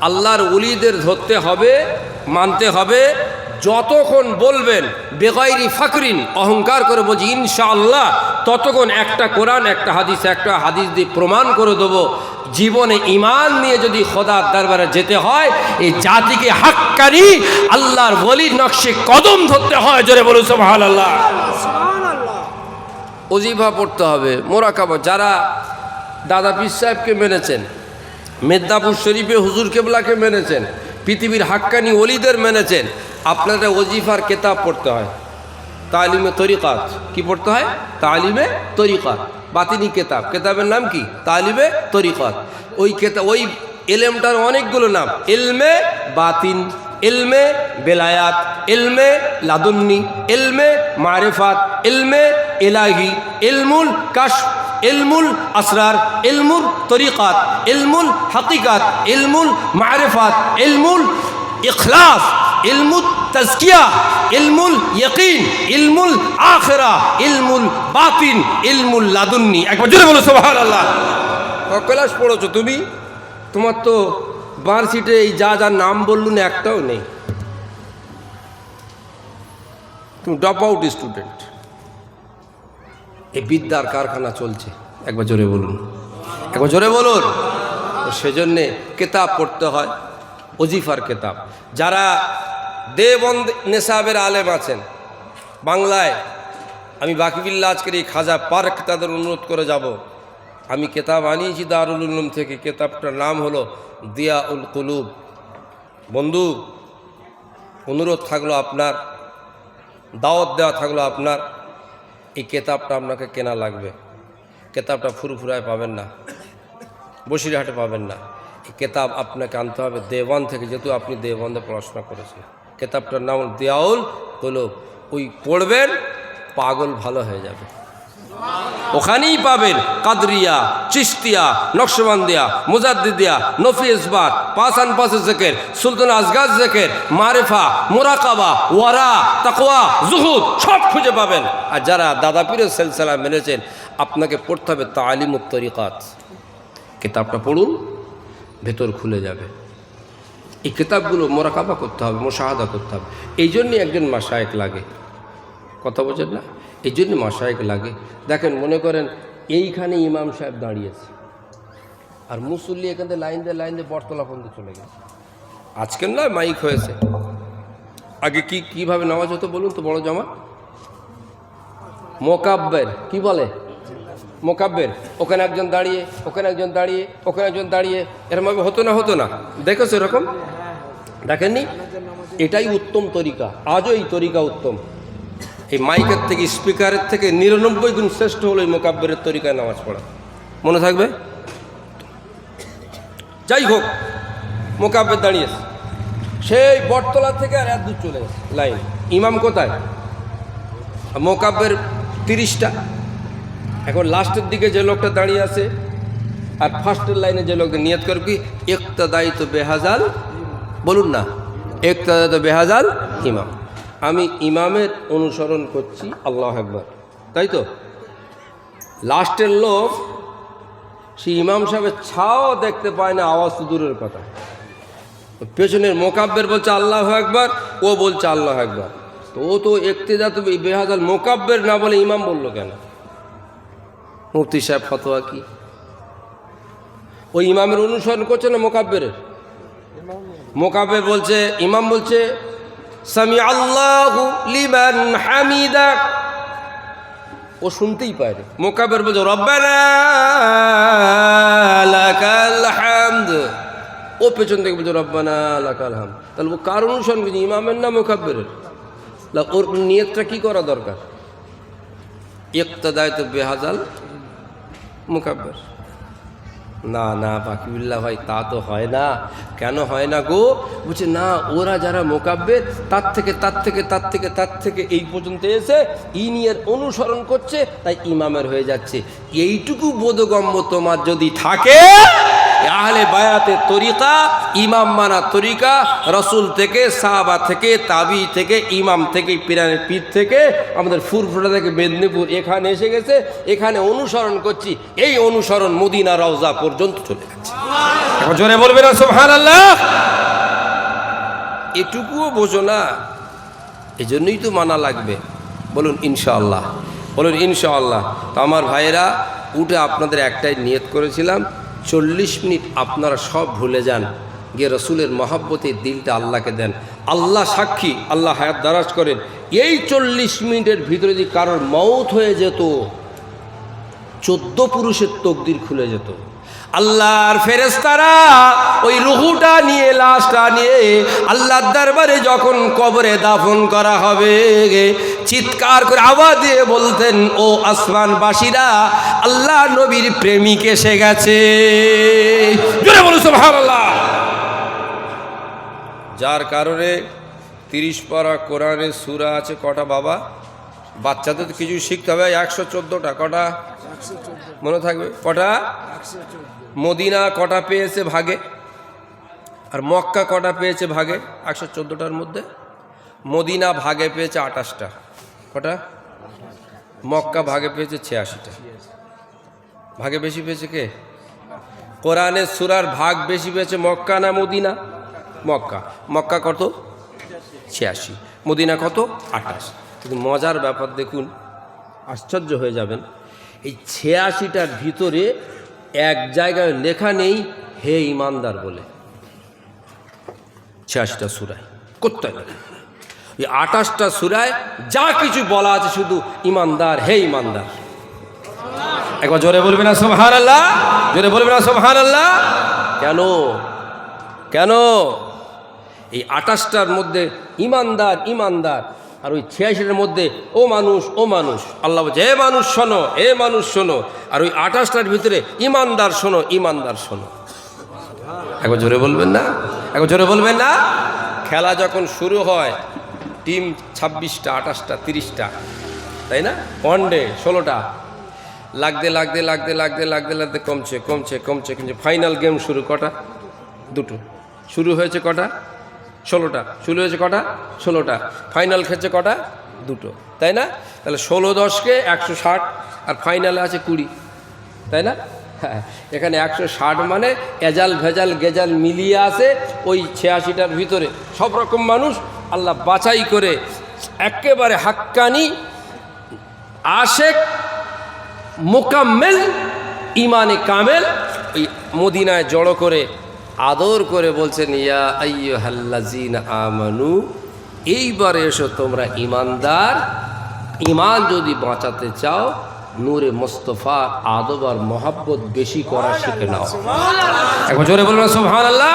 আল্লাহর উলিদের ধরতে হবে, মানতে হবে, যতক্ষণ বলবেন, বেগাইরি ফাকরিন, অহংকার করে বলছি, ইনশাআল্লাহ, ততক্ষণ একটা কোরআন, একটা হাদিস একটা হাদিস দিয়ে প্রমাণ করে দেবো, জীবনে ইমান নিয়ে যদি খোদার দরবারে যেতে হয়, এই জাতিকে হাক্কানি, আল্লাহর বলির নকশে কদম ধরতে হয়, জোরে বলুন সোহান আল্লাহ অজিফা পড়তে হবে, মোরাকাবা, যারা দাদা পীর সাহেবকে মেনেছেন মেদিনীপুর শরীফে হুজুর কেবলাকে মেনেছেন, পৃথিবীর হাক্কানি অলিদের মেনেছেন। আপনাদের ওজিফার কেতাব পড়তে হয়। তালিমে তরিকাত। কি পড়তে হয়? তালিমে তরিকাত। বাতিনি কেতাব। কেতাবের নাম কি? তালিমে তরিকাত। ওই কেতাব ওই এলেমটার অনেকগুলো নাম। এলমে বাতিন, এলমে বেলায়াত, এলমে লাদুন্নি, এলমে মারেফাত, এলমে এলাহি, এলমুল কাশ এলমুল আসরার এলমুল তরিকাত এলমুল হাকিকাত এলমুল মারেফাত এলমুল ইখলাস এলমুল তজকিয়া, ইলমুল ইয়কিন, ইলমুল আখরা, ইলমুল বাতিন, ইলমুল লাদুন্নি। একবার জোরে বলো সোহান আল্লাহ ক্লাস পড়েছো তুমি? তোমার তো বার সিটে এই যা যা নাম বললু না একটাও নেই। তুমি ড্রপ আউট স্টুডেন্ট এই বিদ্যার কারখানা চলছে। একবার জোরে বলুন। একবার জোরে বলুন। তো সেজন্যে কেতাব পড়তে হয় অজিফার কেতাব। যারা দেবন্দ নেশাবের আলেম আছেন, বাংলায় আমি বাকিবিল্লা আজকের এই খাজা পার্ক তাদের অনুরোধ করে যাব। আমি কেতাব আনিয়েছি দারুল উলুম থেকে। কেতাবটার নাম হলো দিয়া উল কুলুব। বন্ধু, অনুরোধ থাকল আপনার, দাওয়াত দেওয়া থাকল আপনার। এই কেতাবটা আপনাকে কেনা লাগবে। কেতাবটা ফুরফুরায় পাবেন না। বসিরহাটে পাবেন না। এই কেতাব আপনাকে আনতে হবে দেওয়ান থেকে, যেহেতু আপনি দেওয়ানদের পড়াশোনা করেছেন। কেতাবটার নাম দেওয়াল হলো ওই পড়বেন, পাগল ভালো হয়ে যাবে। ওখানেই পাবেন কাদরিয়া চিস্তিয়া নকশবন্দিয়া, মুজাদ্দিদিয়া, নফি ইসবাত পাসান পাসে জেকের, সুলতান আজগাজ জেকের, মারেফা, মোরাকাবা, ওয়ারা, তাকওয়া, জুহুদ, সব খুঁজে পাবেন। আর যারা দাদা পীরের সেলসেলা মেনেছেন, আপনাকে পড়তে হবে তালিমুত তরিকাত। কিতাবটা পড়ুন, ভেতর খুলে যাবে। এই কিতাবগুলো মোরাকাবা করতে হবে, মোশাহাদা করতে হবে। এই জন্যই একজন মাসায়েক লাগে। কথা বোঝেন না? এই জন্য মাসায়েক লাগে। দেখেন, মনে করেন, এইখানে ইমাম সাহেব দাঁড়িয়েছে। আর মুসল্লি এখান থেকে লাইন দিয়ে লাইন দিয়ে বটতলা পর্যন্ত চলে গেছে। আজকের নয়, মাইক হয়েছে। আগে কি, কীভাবে নামাজ হতো বলুন তো, বড় জামা মোকাব্বের, কি বলে? মোকাব্বের। ওখানে একজন দাঁড়িয়ে, ওখানে একজন দাঁড়িয়ে, ওখানে একজন দাঁড়িয়ে। এরকমভাবে হতো না হতো না। দেখেছ এরকম? দেখেননি? এটাই উত্তম তরিকা। আজও এই তরিকা উত্তম। এই মাইকের থেকে, স্পিকারের থেকে নিরানব্বই গুণ শ্রেষ্ঠ হলো এই মোকাব্বের তরিকায় নামাজ পড়া। মনে থাকবে? যাই হোক, মোকাব্বের দাঁড়িয়েছে সেই বটতলা থেকে আর এক দূর চলে গেছে, লাইন। ইমাম কোথায়? মোকাব্বের তিরিশটা। এখন লাস্টের দিকে যে লোকটা দাঁড়িয়ে আছে, আর ফার্স্টের লাইনে যে লোকটা নিয়ত করবে কি? একটা দায়িত্ব বেহাজাল, বলুন না। একটা দায়িত্ব বেহাজাল ইমাম। আমি ইমামের অনুসরণ করছি, আল্লাহ একবার তাই তো? লাস্টের লোক, সে ইমাম সাহেবের ছাও দেখতে পায় না, আওয়াজ তো দূরের কথা। পেছনের মোকাব্বের বলছে, আল্লাহ একবার ও বলছে, আল্লাহ একবার তো ও তো একতেদা তো বেহাজাল মোকাব্বের না বলে ইমাম বলল কেন? মুফতি সাহেব ফতোয়া কি? ওই ইমামের অনুসরণ করছে না মোকাব্বের মোকাব্বের বলছে, ইমাম বলছে সামি আল্লাহ লিমান হামিদা। ও শুনতেই না মোকাবের বলছে, রব্বানা ও পেছন থেকে বলছে, রব্বানা হামদ। তাহলে ও কার অনুসরণ করছে? ইমামের না মোকাব্বেরের? ওর নিয়তটা কি করা দরকার? ইকতদায় তো বেহাজাল মোকাব্বের। না না বাকিবুল্লাহ ভাই, তা তো হয় না। কেন হয় না গো? বলছে, না, ওরা যারা মোকাব্বের তার থেকে তার থেকে তার থেকে তার থেকে এই পর্যন্ত এসে ইনিয়ার অনুসরণ করছে, তাই ইমামের হয়ে যাচ্ছে। এইটুকু বোধগম্য তোমার যদি থাকে আহলে বায়াতের তরিকা ইমাম মানা তরিকা রসুল থেকে সাহাবা থেকে তাবি থেকে ইমাম থেকে পিরানের পীর থেকে আমাদের ফুরফুটা থেকে মেদিনীপুর এখানে এসে গেছে এখানে অনুসরণ করছি এই অনুসরণ মদিনা রওজা পর্যন্ত চলে গেছে। জোরে বলবে না সোহান আল্লাহ এটুকুও বোঝো না এই জন্যই তো মানা লাগবে। বলুন ইনশাআল্লাহ বলুন ইনশাআল্লাহ। তো আমার ভাইয়েরা উঠে আপনাদের একটাই নিয়ত করেছিলাম চল্লিশ মিনিট আপনারা সব ভুলে যান। গিয়ে রসুলের মহাব্বতের দিলটা আল্লাহকে দেন। আল্লাহ সাক্ষী, আল্লাহ হায়াত দারাজ করেন। এই চল্লিশ মিনিটের ভিতরে যদি কারোর মৌত হয়ে যেত, চোদ্দ পুরুষের তকদির খুলে যেত। আল্লাহর ফেরেস্তারা ওই রুহুটা নিয়ে, লাশটা নিয়ে আল্লাহর দরবারে যখন কবরে দাফন করা হবে চিৎকার করে আওয়াজ দিয়ে বলতেন, ও আসমানবাসীরা, আল্লাহ নবীর প্রেমিক এসে গেছে। জোরে সুবহানাল্লাহ। যার কারণে তিরিশ পারা কোরআনে সুরা আছে, কটা বাবা? বাচ্চাদের তো কিছু শিখতে হবে, একশো চোদ্দোটা, কটা? মনে থাকবে, কটা? মদিনা কটা পেয়েছে ভাগে? আর মক্কা কটা পেয়েছে ভাগে? একশো চোদ্দোটার মধ্যে? মদিনা ভাগে পেয়েছে আটাশটা কটা? মক্কা ভাগে পেয়েছে ছিয়াশিটা। ভাগে বেশি পেয়েছে কে? কোরআনের সুরার ভাগ বেশি পেয়েছে মক্কা না মদিনা? মক্কা। মক্কা কত? ছিয়াশি। মদিনা কত? আঠাশ। কিন্তু মজার ব্যাপার দেখুন, আশ্চর্য হয়ে যাবেন, এই ছিয়াশিটার ভিতরে এক জায়গায় লেখা নেই, হে ইমানদার বলে। ছিয়াশিটা সুরায়। কোথায় লেখা? এই আঠাশটা সুরায় যা কিছু বলা আছে শুধু ইমানদার, হে ইমানদার। একবার জোরে বলবে না সোহান আল্লাহ জোরে বলবে না সোহান আল্লাহ কেন? কেন? এই আঠাশটার মধ্যে ইমানদার ইমানদার, আর ওই ছিয়াশিটার মধ্যে ও মানুষ ও মানুষ। আল্লাহ বলছে, এ মানুষ শোনো, এ মানুষ শোনো। আর ওই আঠাশটার ভিতরে ইমানদার শোনো ইমানদার শোনো। একবার জোরে বলবেন না? একবার জোরে বলবেন না? খেলা যখন শুরু হয় টিম ছাব্বিশটা, আঠাশটা, তিরিশটা, তাই না? ওয়ান ডে ষোলোটা। লাগতে লাগতে লাগতে লাগতে লাগতে লাগতে কমছে কমছে কমছে কমছে। ফাইনাল গেম শুরু কটা? দুটো। শুরু হয়েছে কটা? ষোলোটা। শুরু হয়েছে কটা? ষোলোটা। ফাইনাল খেলছে কটা? দুটো। তাই না? তাহলে ষোলো দশকে একশো ষাট আর ফাইনালে আছে কুড়ি। তাই না? হ্যাঁ। এখানে একশো ষাট মানে এজাল ভেজাল গেজাল মিলিয়ে আসে ওই ছিয়াশিটার ভিতরে। সব রকম মানুষ আল্লাহ বাছাই করে একেবারে হাক্কানি, আশেক, মোকাম্মেল ইমানে কামেল, ওই মদিনায় জড়ো করে আদর করে বলছেন, ইয়া আইয়ো হাল্লাজিন আমানু, এইবারে এসো তোমরা ইমানদার ইমান যদি বাঁচাতে চাও নূরে মোস্তফা আদব আর মহাব্বত বেশি করা শিখে নাও। একবার জোরে বলবেন সোহান আল্লাহ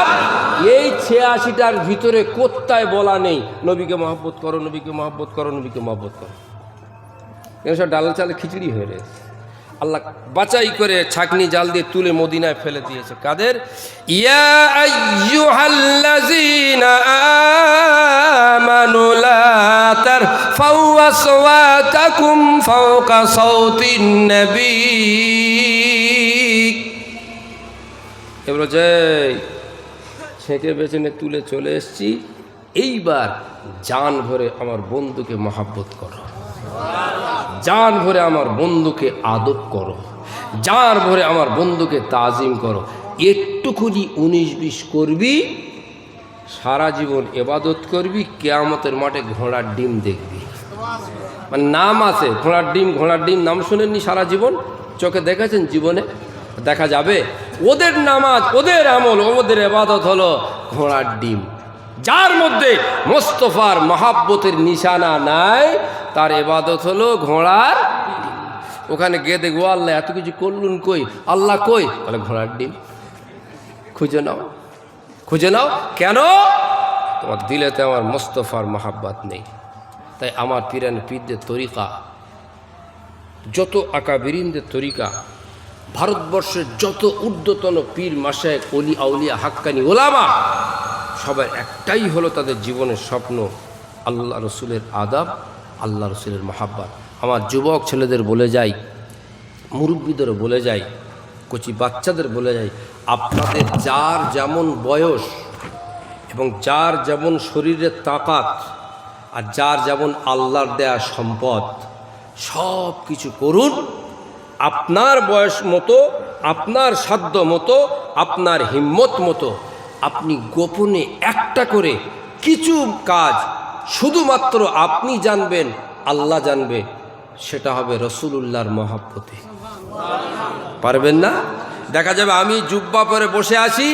এই ছিয়াশিটার ভিতরে কোত্তায় বলা নেই। নবীকে মহব্বত করো নবীকে মহব্বত করো নবীকে মহব্বত করো। এগুলো সব ডাল চালে খিচুড়ি হয়ে রয়েছে। আল্লাহ বাছাই করে ছাকনি জাল দিয়ে তুলে মদিনায় ফেলে দিয়েছে। কাদের? ইয়া আইয়ুহাল্লাযীনা আমানু আসওয়াতাকুম ফাওকা সাওতিন এবার জয় ছেঁকে বেচনে তুলে চলে এসেছি। এইবার জান ভরে আমার বন্ধুকে মহাব্বত করো। জান ভরে আমার বন্ধুকে আদব করো। জান ভরে আমার বন্ধুকে তাজিম করো। একটুকুনি উনিশ বিশ করবি সারা জীবন এবাদত করবি, কেয়ামতের মাঠে ঘোড়ার ডিম দেখবি। মানে নাম আছে, ঘোড়ার ডিম ঘোড়ার ডিম নাম শুনেননি সারা জীবন? চোখে দেখেছেন জীবনে? দেখা যাবে। ওদের নামাজ, ওদের আমল, ওদের এবাদত হলো ঘোড়ার ডিম। যার মধ্যে মোস্তফার মহাব্বতের নিশানা নাই, তার এবাদত হলো ঘোড়ার ওখানে গিয়ে দেখব, আল্লাহ এত কিছু করলুন কই? আল্লাহ কই? তাহলে ঘোড়ার ডিম। খুঁজে নাও। খুঁজে নাও। কেন? তোমার দিলেতে আমার মোস্তফার মহাব্বাত নেই। তাই আমার পিরান পীরদের তরিকা, যত আকাবিরিনদের তরিকা, ভারতবর্ষের যত ঊর্ধ্বতন পীর মাসায় অলি আউলিয়া, হাক্কানি, ওলামা, সবার একটাই হলো তাদের জীবনের স্বপ্ন, আল্লাহ রসুলের আদাব, আল্লাহ রসুলের মহাব্বাত। আমার যুবক ছেলেদের বলে যাই মুরব্বীদেরও বলে যাই, কচি বাচ্চাদের বলে যাই আপনাদের যার যেমন বয়স এবং যার যেমন শরীরের তাকাত আর যার যেমন আল্লাহর দেয়া সম্পদ, সব কিছু করুন। আপনার বয়স মতো, আপনার সাধ্য মতো, আপনার হিম্মত মতো আপনি গোপনে একটা করে কিছু কাজ শুধুমাত্র আপনি জানবেন, আল্লাহ জানবে, সেটা হবে রসুলুল্লাহর মহাব্বতে। পারবেন না? দেখা যাবে আমি জুব্বা পরে বসে আছি,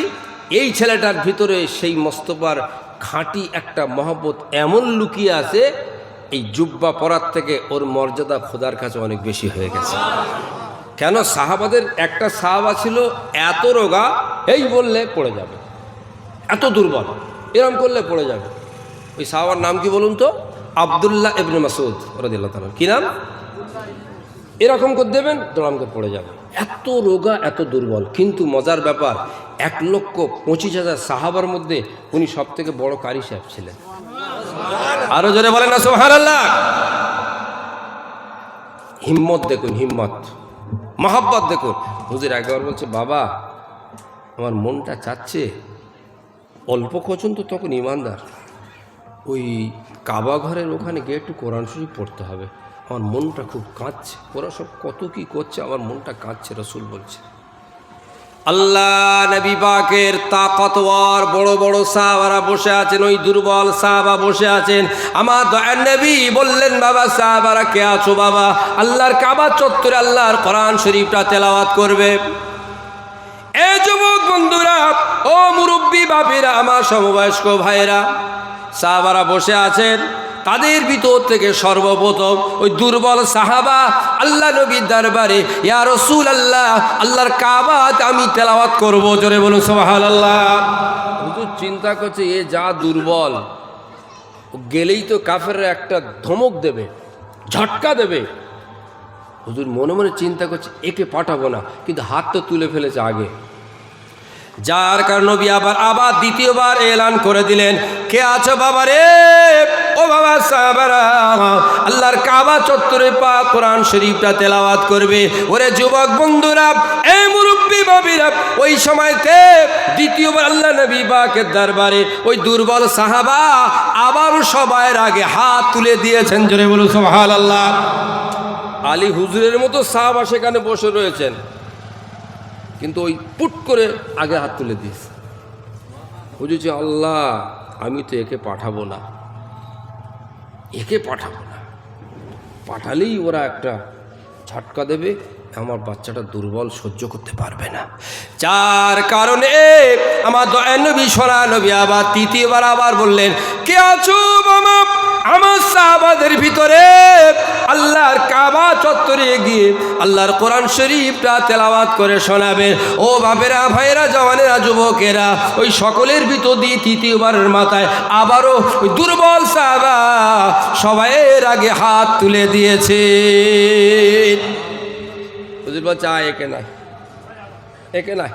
এই ছেলেটার ভিতরে সেই মস্তবার খাঁটি একটা মহব্বত এমন লুকিয়ে আছে, এই জুব্বা পরার থেকে ওর মর্যাদা খোদার কাছে অনেক বেশি হয়ে গেছে। কেন সাহাবাদের একটা সাহাবা ছিল, এত রোগা, এই বললে পড়ে যাবে। এত দুর্বল, এরম করলে পড়ে যাবে। ওই সাহাবার নাম কি বলুন তো? আবদুল্লাহ ইবনে মাসুদ রদিল্লা তালা কি নাম? এরকম করে দেবেন দড়াম করে পড়ে যাবে এত রোগা, এত দুর্বল। কিন্তু মজার ব্যাপার, এক লক্ষ পঁচিশ হাজার সাহাবার মধ্যে উনি সব থেকে বড় কারি সাহেব ছিলেন। আরও জোরে বলেন না সোহার আল্লাহ হিম্মত দেখুন, হিম্মত। মহাব্বত দেখুন। হুজুর একবার বলছে, বাবা, আমার মনটা চাচ্ছে। অল্প কচন তো তখন ইমানদার। ওই কাবা ঘরের ওখানে গিয়ে একটু কোরআন শরীফ পড়তে হবে। আমার মনটা খুব কাঁদছে। ওরা সব কত কি করছে, আমার মনটা কাঁদছে, রসুল বলছে। আল্লাহ নবী পাকের তাকতওয়ার বড় বড় সাহাবারা বসে আছেন, ওই দুর্বল সাহাবা বসে আছেন। আমার দয়ার নবী বললেন, বাবা, সাহাবারা কে আছো, বাবা? আল্লাহর কাবা চত্বরে আল্লাহর কোরআন শরীফটা তেলাওয়াত করবে। এ যুবক বন্ধুরা, ও মুরব্বী বাপিরা আমার সমবয়স্ক ভাইরা সাহাবারা বসে আছেন। তাদের ভিতর থেকে সর্বপ্রথম? ওই দুর্বল সাহাবা আল্লাহ নবীর দরবারে, ইয়া রসুল আল্লাহ আল্লাহর কাবাত আমি তেলাওয়াত করব। জোরে বলুন সোহাল আল্লাহ হুজুর চিন্তা করছে, এ যা দুর্বল, গেলেই তো কাফের একটা ধমক দেবে, ঝটকা দেবে। হুজুর মনে মনে চিন্তা করছে, একে পাঠাবো না। কিন্তু হাত তো তুলে ফেলেছে আগে। যার কারণ নবী আবার আবার দ্বিতীয়বার এলান করে দিলেন। কে আছো বাবা রে? ও বাবা সাহাবারা, আল্লাহর কাবা চত্বরে পা কোরআন শরীফটা তেলাওয়াত করবে। ওরে যুবক বন্ধুরা এই মুরব্বী বাবিরা ওই সময়তে দ্বিতীয়বার আল্লাহ নবী বাকের দরবারে ওই দুর্বল সাহাবা আবার সবাইয়ের আগে হাত তুলে দিয়েছেন। জোরে বলুন সোহাল আল্লাহ আলী হুজুরের মতো সাহাবা সেখানে বসে রয়েছেন। কিন্তু ওই পুট করে আগে হাত তুলে দিয়েছে বুঝেছি আল্লাহ, আমি তো একে পাঠাবো না। একে পাঠাবো না। পাঠালেই ওরা একটা ঝটকা দেবে, আমার বাচ্চাটা দুর্বল সহ্য করতে পারবে না। যার কারণে আমার দয়া নবী, সোনা নবী আবার তৃতীয়বার আবার বললেন, কে আছো মামা আমার সাহাবাদের ভিতরে কাবা চত্বরে গিয়ে আল্লাহর কোরআন শরীফটা তেলাওয়াত করে শোনাবেন ও বাপেরা, ভাইয়েরা, জওয়ানেরা, যুবকেরা, ওই সকলের ভিতর দিয়ে তৃতীয়বারের মাথায় আবারও ওই দুর্বল সাহাবা সবাইয়ের আগে হাত তুলে দিয়েছে। আয় একে নাই একে নাই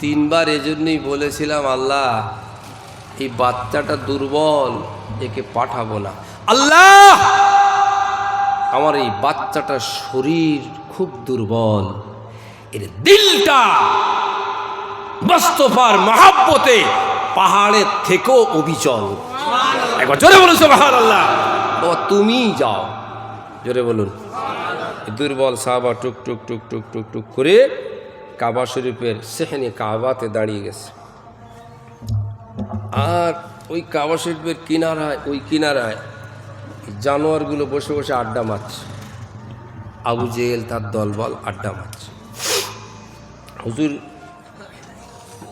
তিনবার এজন্যই বলেছিলাম, আল্লাহ, এই বাচ্চাটা দুর্বল, একে পাঠাবো না। আল্লাহ! আমার এই বাচ্চাটার শরীর খুব দুর্বল। এর দিলটা মোস্তফার মহাব্বতে পাহাড়ের থেকেও অবিচল। একবার জোরে বলুন সোহার আল্লাহ বাবা তুমি যাও। জোরে বলুন। দুর্বল সাহাবা টুক টুক টুক টুক টুক টুক করে কাবা শরীফের সেখানে কাবাতে দাঁড়িয়ে গেছে। আর ওই কাবা শরীফের কিনারায়, ওই কিনারায় জানোয়ারগুলো বসে বসে আড্ডা মারছে আবু জেল তার দলবল আড্ডা মারছে হুজুর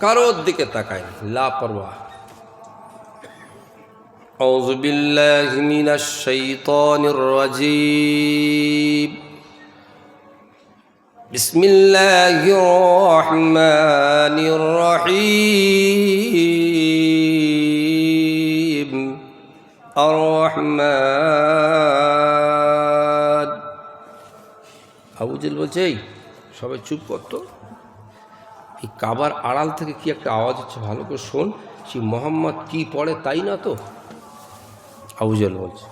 কারোর দিকে তাকায় লাপরওয়াহ أعوذ بالله من الشيطان الرجيم بسم الله الرحمن الرحيم আর আবুজেল বলছে, এই, সবাই চুপ করতো এই কাবার আড়াল থেকে কি একটা আওয়াজ হচ্ছে? ভালো করে শোন, সে মোহাম্মদ কি পড়ে তাই না তো? আবুজেল বলছে,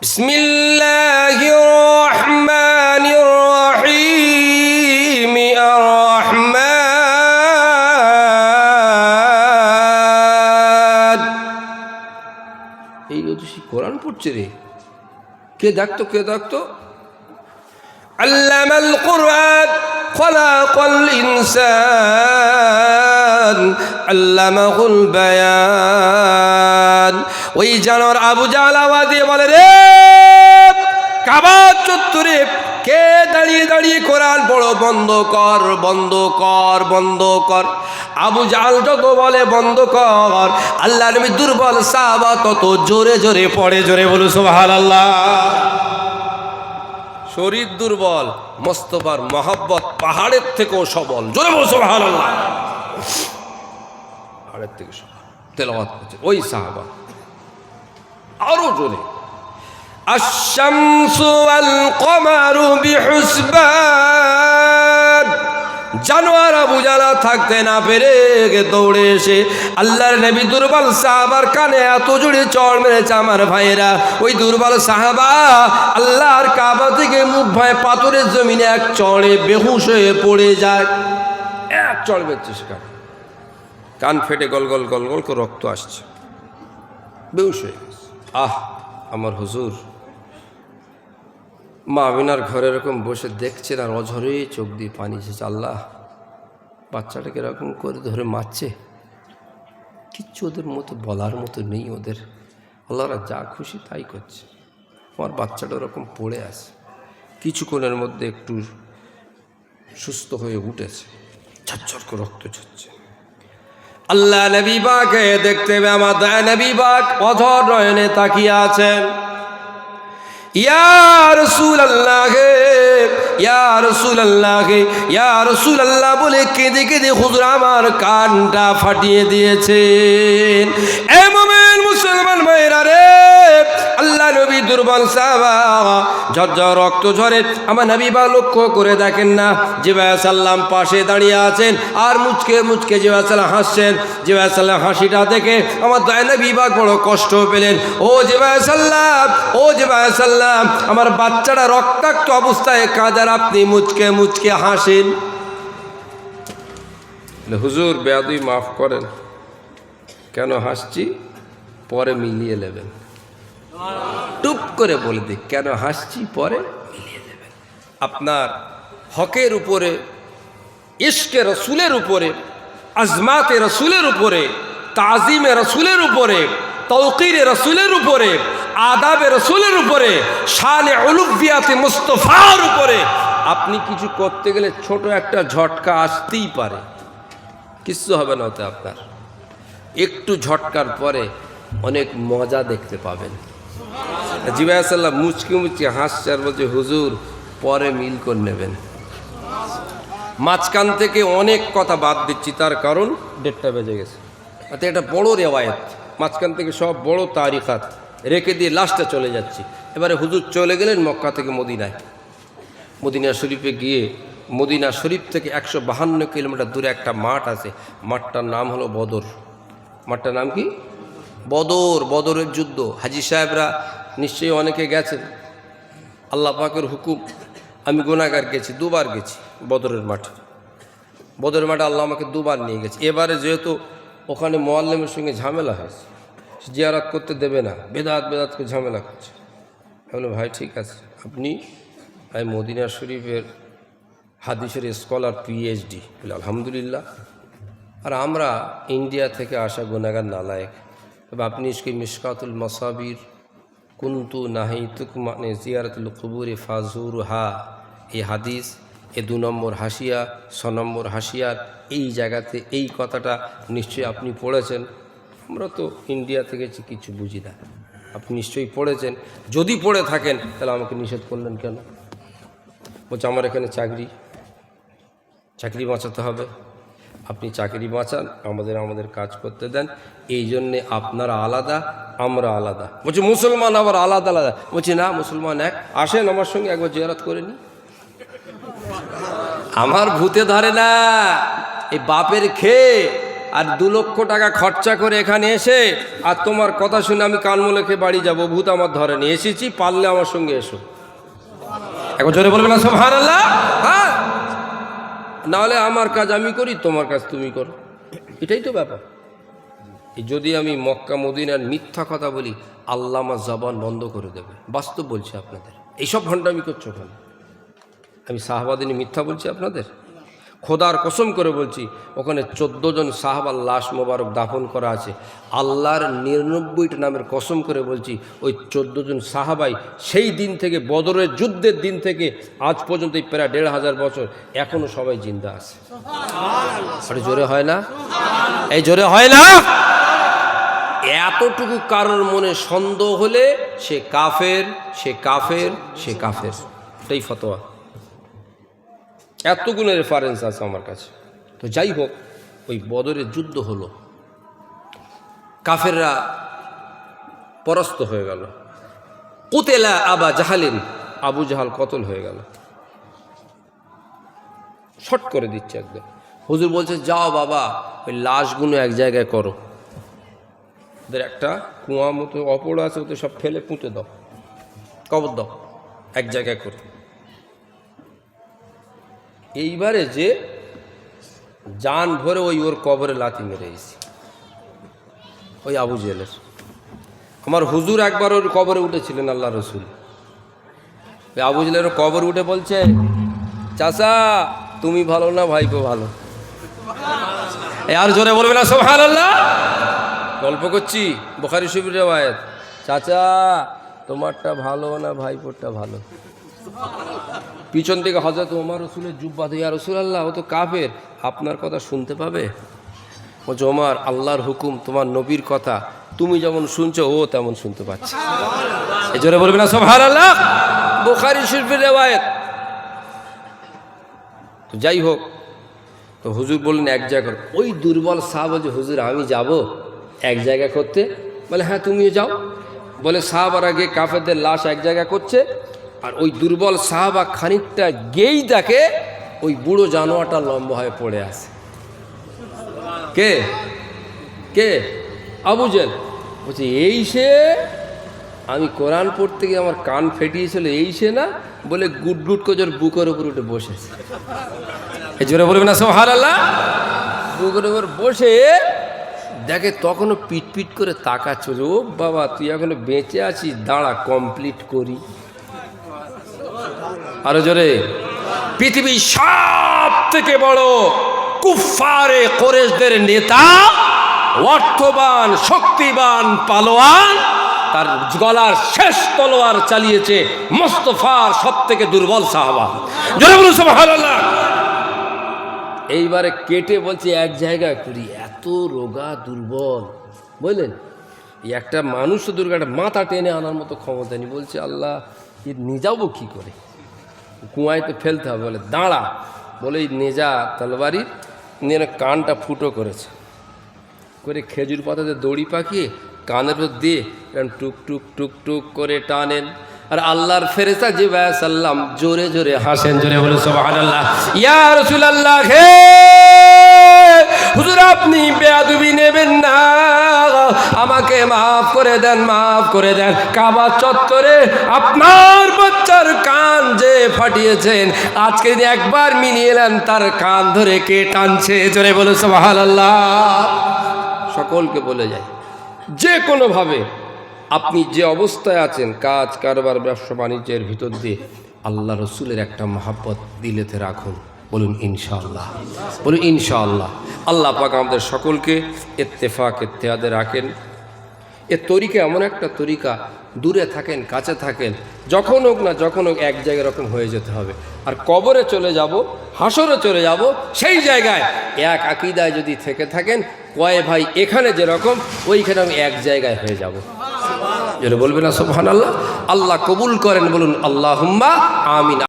বিসমিল্লাহির রহমানির রহিম। কোরআন পড়ছে রে। কে দেখতো, কে ডাকতো আল্লাম আল কোরআন, খলাকল ইনসান, আল্লামাহুল বায়ান। ওই জানোর আবু জালাওয়া বলে, রে কাবা চত্বরে কে দাঁড়িয়ে দাঁড়িয়ে কোরআন পড়ো? বন্ধ কর বন্ধ কর বন্ধ কর। আবু জাল যত বলে, বন্ধ কর। আল্লাহ নবী দুর্বল সাহাবা তত জোরে জোরে পড়ে, জোরে বলু সুবহানাল্লাহ। শরীর দুর্বল, মোস্তফার মহাব্বত পাহাড়ের থেকেও সবল। জোরে বলছো ভালো পাহাড়ের থেকে সবল। তেলাওয়াত করছে ওই সাহাবা। আরও জোরে। الشمس والقمر بحسبان জানোয়ার আবু জালা থাকতে না পেরে গে দৌড়ে এসে আল্লাহর নবী দুর্বল সাহাবার কানে এত জুড়ে চড় মেরেছে আমার ভাইয়েরা ওই দুর্বল সাহাবা আল্লাহর কাবা থেকে মুখ ভয় পাথরের জমিনে এক চড়ে বেহুশ হয়ে পড়ে যায় এক চড় বেরছে সেখানে কান ফেটে গল গল গল গল করে রক্ত আসছে বেহুশ হয়ে গেছে আহ আমার হুজুর মা আমিনার ঘরে এরকম বসে দেখছেন আর অঝরে চোখ দিয়ে পানি এসেছে। আল্লাহ, বাচ্চাটাকে এরকম করে ধরে মারছে। কিচ্ছু ওদের মতো বলার মতো নেই ওদের। আল্লাহরা যা খুশি তাই করছে। আমার বাচ্চাটা ওরকম পড়ে আছে। কিছুক্ষণের মধ্যে একটু সুস্থ হয়ে উঠেছে। ঝরঝর করে রক্ত ঝরছে। আল্লাহ নবী বাকে দেখতে আমার দয়া নবী বাক অধর নয়নে তাকিয়ে আছেন। বলে কেঁদে কেঁদে হুজুর আমার কানটা ফাটিয়ে দিয়েছেন। নবী দুর্বল ঝরঝর রক্ত ঝরে। আমার নবী বা লক্ষ্য করে দেখেন না জিবাহ সাল্লাম পাশে দাঁড়িয়ে আছেন আর মুচকে মুচকে জিবাহ সাল্লাম হাসছেন। জিবাহ সাল্লাম হাসিটা দেখে আমার দয়া নবী বাগ বড় কষ্ট পেলেন। ও জিবাহ সাল্লাম ও জিবাহ সাল্লাম আমার বাচ্চাটা রক্তাক্ত অবস্থায় কাদার আপনি মুচকে মুচকে হাসেন। হুজুর বেয়াদুই মাফ করেন। কেন হাসছি? পরে মিলিয়ে নেবেন। টুপ করে বলে দিই কেন হাসছি পরে? আপনার হকের উপরে, ইশকে রসুলের উপরে, আজমাতে রসুলের উপরে, তাজিমে রসুলের উপরে, তৌকিরে রসুলের উপরে, আদাবে রসুলের উপরে, শানে অলুবিয়াতে মুস্তফার উপরে, আপনি কিছু করতে গেলে ছোট একটা ঝটকা আসতেই পারে। কিচ্ছু হবে না ওতে আপনার। একটু ঝটকার পরে অনেক মজা দেখতে পাবেন। জিবাসাল্লাহ মুচকি মুচকি হাসছে আর বলছে, হুজুর, পরে মিল করে নেবেন। মাঝখান থেকে অনেক কথা বাদ দিচ্ছি, তার কারণ ডেটটা বেজে গেছে। অর্থাৎ এটা বড় রেওয়ায়ত। মাঝখান থেকে সব বড় তারিখাত রেখে দিয়ে লাস্টে চলে যাচ্ছি। এবারে হুজুর চলে গেলেন মক্কা থেকে মদিনায়। মদিনা শরীফে গিয়ে, মদিনা শরীফ থেকে একশো বাহান্ন কিলোমিটার দূরে একটা মাঠ আছে। মাঠটার নাম হলো বদর। মাঠটার নাম কি? বদর বদরের যুদ্ধ। হাজি সাহেবরা নিশ্চয়ই অনেকে গেছেন। আল্লাহ পাকের হুকুম আমি গুণাগার গেছি দুবার গেছি বদরের মাঠে। বদরের মাঠে আল্লাহ আমাকে দুবার নিয়ে গেছে। এবারে যেহেতু ওখানে মোয়াল্লেমের সঙ্গে ঝামেলা হয়েছে জিয়ারাত করতে দেবে না বেদাত বেদাত করে ঝামেলা করছে। আমি বললাম, ভাই ঠিক আছে আপনি ভাই মদিনা শরীফের হাদিসের স্কলার পিএইচডি বলে আলহামদুলিল্লাহ। আর আমরা ইন্ডিয়া থেকে আসা গুনাগার নালায়ক। তবে আপনি ইসকে মিসকাতুল মসাবির কুন্তু নাহি তুক মানে জিয়ারতুল কুবুরে ফাজুর হা এই হাদিস এ দু নম্বর হাসিয়া ছ নম্বর হাসিয়ার এই জায়গাতে এই কথাটা নিশ্চয়ই আপনি পড়েছেন আমরা তো ইন্ডিয়া থেকে কিছু বুঝি না আপনি নিশ্চয়ই পড়েছেন যদি পড়ে থাকেন তাহলে আমাকে নিষেধ করলেন কেন বলছে আমার এখানে চাকরি চাকরি বাঁচাতে হবে আপনি চাকরি বাঁচান, আমাদের আমাদের কাজ করতে দেন। এই জন্যে আপনারা আলাদা, আমরা আলাদা। বলছি, মুসলমান আবার আলাদা আলাদা। বলছি, না, মুসলমান এক। আসেন আমার সঙ্গে একবার জেরাত করে নি আমার ভূতে ধরে না, এই বাপের খেয়ে আর দু লক্ষ টাকা খরচা করে এখানে এসে, আর তোমার কথা শুনে আমি কানমলেখে বাড়ি যাব। ভূত আমার ধরেনি এসেছি, পারলে আমার সঙ্গে এসো। এখন জোরে বলবে না আল্লাহ হ্যাঁ নাহলে আমার কাজ আমি করি, তোমার কাজ তুমি করো। এটাই তো ব্যাপার। যদি আমি মক্কা, মদিনার মিথ্যা কথা বলি আল্লাহ আমার জবান বন্ধ করে দেবে। বাস্তব বলছি আপনাদের। এইসব ভণ্ডামি করছ ওখানে আমি শাহবাদিনী মিথ্যা বলছি আপনাদের? খোদার কসম করে বলছি ওখানে চোদ্দ জন সাহাবার লাশ মোবারক দাফন করা আছে। আল্লাহর নিরানব্বইটা নামের কসম করে বলছি ওই চোদ্দ জন সাহাবাই সেই দিন থেকে বদরের যুদ্ধের দিন থেকে আজ পর্যন্ত এই প্রায় দেড় হাজার বছর এখনও সবাই জিন্দা আছে। আরে জোরে হয় না? এই জোরে হয় না? এতটুকু কারোর মনে সন্দেহ হলে সে কাফের সে কাফের সে কাফের। এটাই ফতোয়া। এতগুলো রেফারেন্স আছে আমার কাছে। তো যাই হোক, ওই বদরের যুদ্ধ হলো। কাফেররা পরাস্ত হয়ে গেল। কুতেলা আবা জাহালিন, আবু জাহাল কতল হয়ে গেল। শর্ট করে দিচ্ছে একদম। হুজুর বলছে, যাও বাবা, ওই লাশগুলো এক জায়গায় করো। ওদের একটা কুয়া মতো অপর আছে ওদের সব ফেলে পুঁতে দাও। কবর দাও, এক জায়গায় করে। এইবারে যে যান ভরে ওই ওর কবরে লাথি মেরে এসেছি ওই আবু জেলের। আমার হুজুর একবার ওর কবরে উঠেছিলেন আল্লাহ রসুল। ওই আবু জেলের কবর উঠে বলছে চাষা তুমি ভালো না ভাইপো ভালো? আর জোরে বলবে না সব সোহান আল্লাহ গল্প করছি, বোখারি সুবির রেওয়ায়ত। চাচা, তোমারটা ভালো না ভাইপোরটা ভালো? পিছন থেকে হজরত ওমর রসুলের জুব্বা দিয়া রসুল আল্লাহ ও তো কাফের। আপনার কথা শুনতে পাবে? ও ওমর আল্লাহর হুকুম তোমার নবীর কথা। তুমি যেমন শুনছো ও তেমন শুনতে পাচ্ছে। এই জোরে বলবে না সোহান আল্লাহ বোখারি শরীফের রেওয়ায়ত। তো যাই হোক তো হুজুর বললেন এক জায়গা করো। ওই দুর্বল শাহ বলছে হুজুর আমি যাব এক জায়গা করতে? বলে হ্যাঁ তুমিও যাও। বলে সাহাবার আগে কাফেরদের লাশ এক জায়গা করছে। আর ওই দুর্বল সাহাবা খানিকটা গেই দেখে ওই বুড়ো জানোয়ারটা লম্বা হয়ে পড়ে আছে। কে? কে? আবুজেল বলছে, এই সে? আমি কোরআন পড়তে গিয়ে আমার কান ফেটিয়েছিল, এই সে না? বলে গুট গুট করে বুকের উপর উঠে বসেছে। এই জোরে বলবে না সোহার আল্লাহ বুকের উপর বসে দেখে তখনও পিট পিট করে তাকাচ্ছে। ও বাবা, তুই এখনও বেঁচে আছিস, দাঁড়া কমপ্লিট করি। আরও জোরে। পৃথিবীর সব থেকে বড় কুফারে কোরেশদের নেতা, অর্থবান, শক্তিবান পালোয়ান, তার গলার শেষ তলোয়ার চালিয়েছে মোস্তফার সব থেকে দুর্বল সাহাবা। এইবারে কেটে বলছে এক জায়গায়, করি, এত রোগা দুর্বল। বুঝলেন? একটা মানুষ দুর্গাটা মাথা টেনে আনার মতো ক্ষমতা নেই। বলছে, আল্লাহ নিয়ে যাব কী করে? কুয়ায় তো ফেলতে হবে, বলে দাঁড়া, বলে নেজা তলবারির নিয়ে কানটা ফুটো করেছে। করে খেজুর পাতাতে দড়ি পাকিয়ে কানের উপর দিয়ে এরকম টুক টুক টুক টুক করে টানেন। আর আল্লাহর ফেরেস্তা যে সাল্লাম জোরে জোরে হাসেন, জোরে বলে সব সুবহানাল্লাহ। ইয়া আল্লাহ হে হুজুর, আপনি বেয়াদবি নেবেন না। আমাকে মাফ করে দেন, মাফ করে দেন। কাবা চত্বরে আপনার বাচ্চার কান যে ফাটিয়েছেন, আজকে যদি একবার মিলিয়ে নেন, তার কান ধরে কে টানছে? জোরে বলে, সুবহানাল্লাহ। সকলকে বলে যায় যে কোনোভাবে আপনি যে অবস্থায় আছেন, কাজ, কারবার, ব্যবসা, বাণিজ্যের ভিতর দিয়ে আল্লাহ রসুলের একটা মহাব্বত দিলেতে রাখুন। বলুন ইনশাআল্লাহ বলুন ইনশাআল্লাহ। আল্লাহ পাক আমাদের সকলকে এত্তেফাক এত্তেহাদে রাখেন। এ তরিকা এমন একটা তরিকা, দূরে থাকেন, কাছে থাকেন, যখন হোক না যখন হোক এক জায়গায় এরকম হয়ে যেতে হবে। আর কবরে চলে যাব, হাসরে চলে যাব, সেই জায়গায় এক আকিদায় যদি থেকে থাকেন, কয়ে ভাই, এখানে যেরকম, ওইখানে আমি এক জায়গায় হয়ে যাব। যেটা বলবেন না সোহান আল্লাহ আল্লাহ কবুল করেন, বলুন আল্লাহ আমিন।